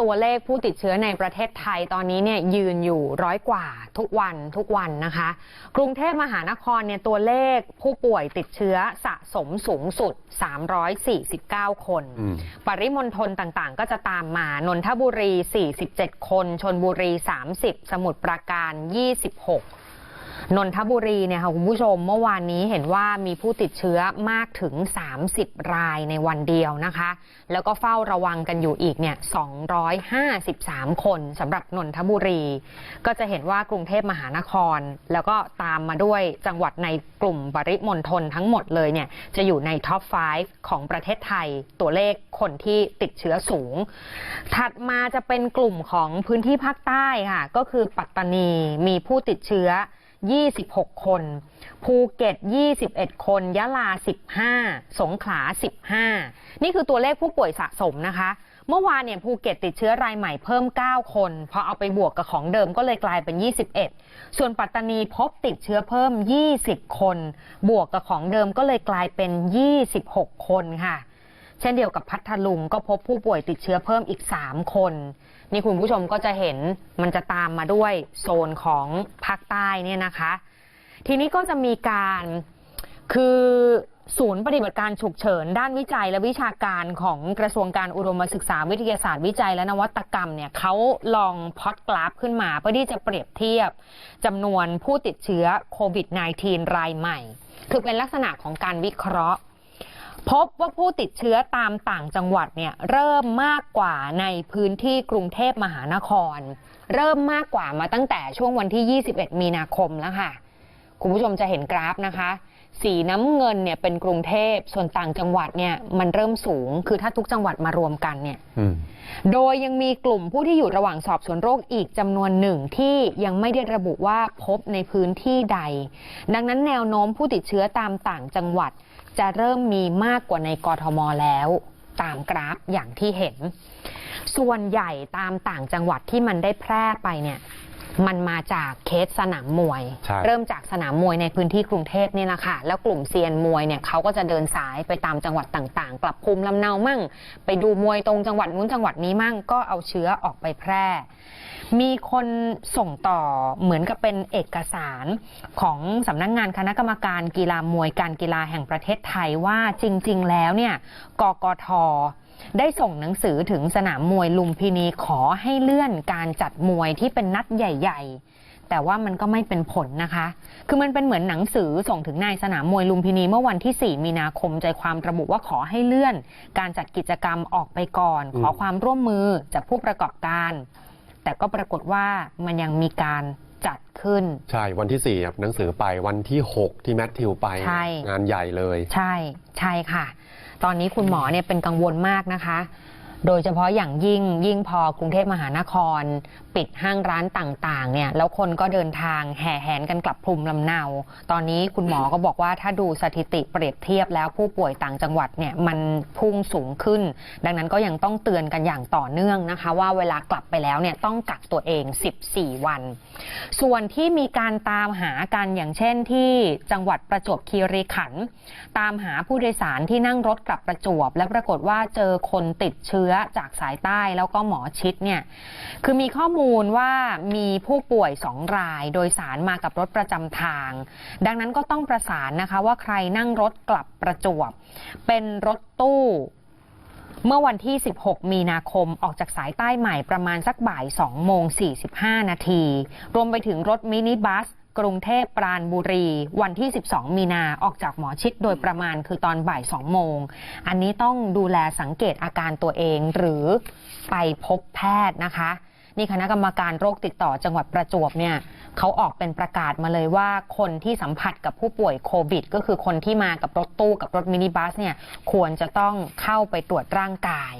ตัวเลขผู้ติดเชื้อในประเทศไทยตอนนี้เนี่ยยืนอยู่ร้อยกว่าทุกวันทุกวันนะคะ กรุงเทพมหานครเนี่ยตัวเลขผู้ป่วยติดเชื้อสะสมสูงสุด 349 คนอืมปริมณฑลต่างๆ ก็จะตามมานนทบุรี 47 คนชนบุรี 30 สมุทรปราการ 26 นนทบุรีเนี่ยค่ะคุณผู้ชมเมื่อวานนี้เห็นว่ามีผู้ติดเชื้อมากถึง 30 รายในวันเดียวนะคะ แล้วก็เฝ้าระวังกันอยู่อีกเนี่ย253 คนสำหรับนนทบุรี ก็จะเห็นว่ากรุงเทพมหานคร แล้วก็ตามมาด้วยจังหวัดในกลุ่มปริมณฑลทั้งหมดเลยเนี่ยจะอยู่ในท็อป 5 ของประเทศไทยตัวเลขคนที่ติดเชื้อสูง ถัดมาจะเป็นกลุ่มของพื้นที่ภาคใต้ค่ะ ก็คือปัตตานีมีผู้ติดเชื้อ 26 คน ภูเก็ต 21 คน ยะลา 15 สงขลา 15 นี่คือตัวเลขผู้ป่วยสะสมนะคะ เมื่อวานเนี่ยภูเก็ตติดเชื้อรายใหม่เพิ่ม 9 คน พอเอาไปบวกกับของเดิมก็เลยกลายเป็น 21 ส่วนปัตตานีพบติดเชื้อเพิ่ม 20 คน บวกกับของเดิมก็เลยกลายเป็น 26 คนค่ะ เช่นเดียวกับพัทลุงก็พบผู้ป่วยติดเชื้อเพิ่มอีก 3 คน นี่คุณผู้ชมก็จะเห็นมันจะตามมาด้วยโซนของภาคใต้เนี่ยนะคะ ทีนี้ก็จะมีการคือศูนย์ปฏิบัติการฉุกเฉิน ด้านวิจัยและวิชาการของกระทรวงการอุดมศึกษาวิทยาศาสตร์วิจัยและนวัตกรรมเนี่ยเขาลองพอดกราฟขึ้นมาเพื่อที่จะเปรียบเทียบจำนวนผู้ติดเชื้อโควิด -19 รายใหม่ คือเป็นลักษณะของการวิเคราะห์ พบว่าผู้ติดเชื้อตามต่างจังหวัดเนี่ยเริ่มมากกว่าในพื้นที่กรุงเทพมหานคร เริ่มมากกว่ามาตั้งแต่ช่วงวันที่ 21 มีนาคมแล้วค่ะ คุณผู้ชมจะเห็นกราฟนะคะ สีน้ำเงินเนี่ยเป็นกรุงเทพส่วนต่างจังหวัดเนี่ยมันเริ่มสูง คือถ้าทุกจังหวัดมารวมกันเนี่ยอืมโดยยังมีกลุ่มผู้ที่อยู่ระหว่างสอบสวนโรคอีกจำนวนหนึ่งที่ยังไม่ได้ระบุว่าพบในพื้นที่ใด ดังนั้นแนวโน้มผู้ติดเชื้อตามต่างจังหวัด จะเริ่มมีมากกว่าในกรทมแล้ว ตามกราฟอย่างที่เห็น ส่วนใหญ่ตามต่างจังหวัดที่มันได้แพร่ไปเนี่ย มันมาจากเคสสนามมวย ใช่ เริ่มจากสนามมวยในพื้นที่กรุงเทพเนี่ยนะคะแล้วกลุ่มเซียนมวยเนี่ยเขาก็จะเดินสายไปตามจังหวัดต่างๆ กลับภูมิลำเนามั่ง ไปดูมวยตรงจังหวัดนู้นจังหวัดนี้มั่งก็เอาเชื้อออกไปแพร่ มีคนส่งต่อเหมือนกับเป็นเอกสารของสำนักงงานคณะกรรมการกีฬามวยการกีฬาแห่งประเทศไทยว่าจริง ๆ แล้วเนี่ยกกท ได้ส่งหนังสือถึงสนามมวยลุมพินีขอให้เลื่อนการจัดมวยที่เป็นนัดใหญ่ ๆ แต่ว่ามันก็ไม่เป็นผลนะคะ คือมันเป็นเหมือนหนังสือส่งถึงนายสนามมวยลุมพินีเมื่อวันที่ 4 มีนาคมใจความระบุว่าขอให้เลื่อน การจัดกิจกรรมออกไปก่อนอืมขอความร่วมมือจากผู้ประกอบการ แต่ก็ปรากฏว่ามันยังมีการจัดขึ้น ใช่ วันที่ 4 ครับหนังสือไปวันที่ 6 ที่แมทธิวไปใช่งานใหญ่เลย ใช่ ใช่ค่ะ ตอนนี้คุณหมอเนี่ยเป็นกังวลมากนะคะ โดยเฉพาะอย่างยิ่งยิ่งพอกรุงเทพมหานคร ปิดห้างร้านต่างๆเนี่ยแล้วคนก็เดินทางแห่แหนกันกลับภูมิลำเนา ตอนนี้คุณหมอก็บอกว่าถ้าดูสถิติเปรียบเทียบแล้วผู้ป่วยต่างจังหวัดเนี่ยมันพุ่งสูงขึ้น ดังนั้นก็ยังต้องเตือนกันอย่างต่อเนื่องนะคะ ว่าเวลากลับไปแล้วเนี่ยต้องกักตัวเอง 14 วัน ส่วนที่มีการตามหากันอย่างเช่นที่จังหวัดประจวบคีรีขันธ์ตามหาผู้โดยสารที่นั่งรถกลับประจวบ และปรากฏว่าเจอคนติดเชื้อจากสายใต้แล้วก็หมอชิดเนี่ยคือมีข้อมูลว่ามีผู้ป่วยสองรายโดยสารมากับรถประจำทาง ดังนั้นก็ต้องประสานนะคะว่าใครนั่งรถกลับประจวบ เป็นรถตู้เมื่อวันที่ 16 มีนาคม ออกจากสายใต้ใหม่ประมาณสักบ่าย 2 โมง 45 นาที รวมไปถึงรถมินิบัส กรุงเทพปราณบุรี วันที่ 12 มีนาออกจากหมอชิดโดยประมาณคือตอนบ่าย 2 โมง อันนี้ต้องดูแลสังเกตอาการตัวเองหรือไปพบแพทย์นะคะ นี่คณะกรรมการโรคติดต่อจังหวัดประจวบเนี่ยเขาออกเป็นประกาศมาเลยว่าคนที่สัมผัสกับผู้ป่วยโควิด ก็คือคนที่มากับรถตู้กับรถมินิบัสเนี่ยควรจะต้องเข้าไปตรวจร่างกาย